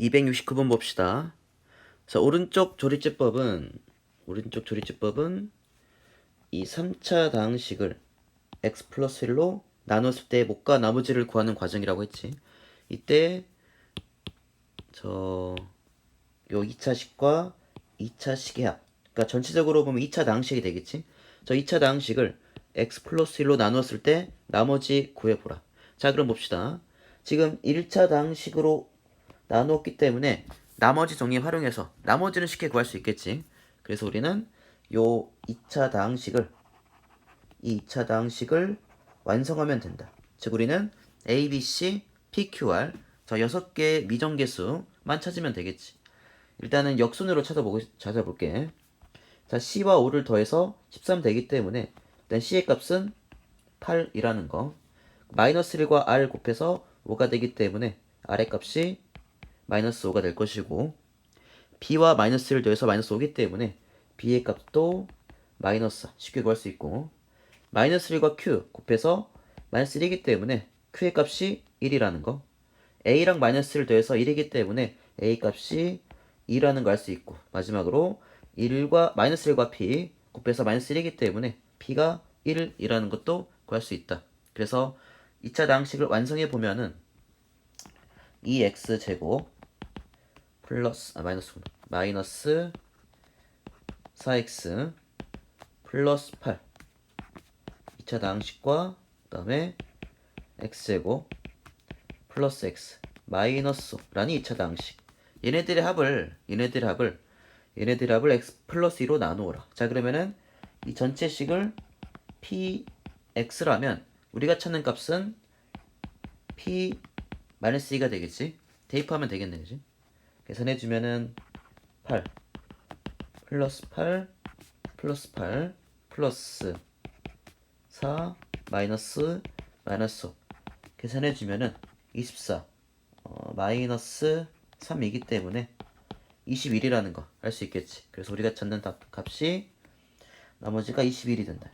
269번 봅시다. 자, 오른쪽 조리제법은 오른쪽 조리제법은 이 3차 다항식을 x 플러스 1로 나눴을 때 목과 나머지를 구하는 과정이라고 했지. 이때 저요 2차식과 2차식의 합. 그러니까 전체적으로 보면 2차 다항식이 되겠지. 저 2차 다항식을 x 플러스 1로 나눴을 때 나머지 구해보라. 자, 그럼 봅시다. 지금 1차 다항식으로 나누었기 때문에 나머지 정리 활용해서 나머지는 쉽게 구할 수 있겠지. 그래서 우리는 요 2차 다항식을 이 2차 다항식을 완성하면 된다. 즉 우리는 A, B, C, P, Q, R 저 6개의 미정계수만 찾으면 되겠지. 일단은 역순으로 찾아보고 찾아볼게. 자, C와 5를 더해서 13 되기 때문에 일단 C의 값은 8이라는 거. 마이너스 1과 R 곱해서 5가 되기 때문에 R의 값이 마이너스 5가 될 것이고 B와 마이너스 1을 더해서 마이너스 5기 때문에 B의 값도 마이너스 쉽게 구할 수 있고 마이너스 1과 Q 곱해서 마이너스 1이기 때문에 Q의 값이 1이라는 거 A랑 마이너스 1을 더해서 1이기 때문에 A 값이 2라는 거알수 있고 마지막으로 1과 마이너스 1과 P 곱해서 마이너스 1이기 때문에 P가 1이라는 것도 구할 수 있다. 그래서 2차 다항식을 완성해 보면은 2x 제곱 플러스 아 마이너스 마이너스 4x 플러스 8 2차 다항식과 그 다음에 x 제곱 플러스 x 마이너스 5라는 2차 다항식. 얘네들의 합을 얘네들의 합을 얘네들의 합을 x 플러스 2로 나누어라. 자 그러면은 이 전체 식을 px라면 우리가 찾는 값은 p 마이너스 2가 되겠지? 대입하면 되겠네 그지 계산해주면은 8 플러스 8 플러스 8 플러스 4 마이너스 마이너스 5 계산해주면은 24 어, 마이너스 3이기 때문에 21이라는 거 알 수 있겠지? 그래서 우리가 찾는 답, 값이 나머지가 21이 된다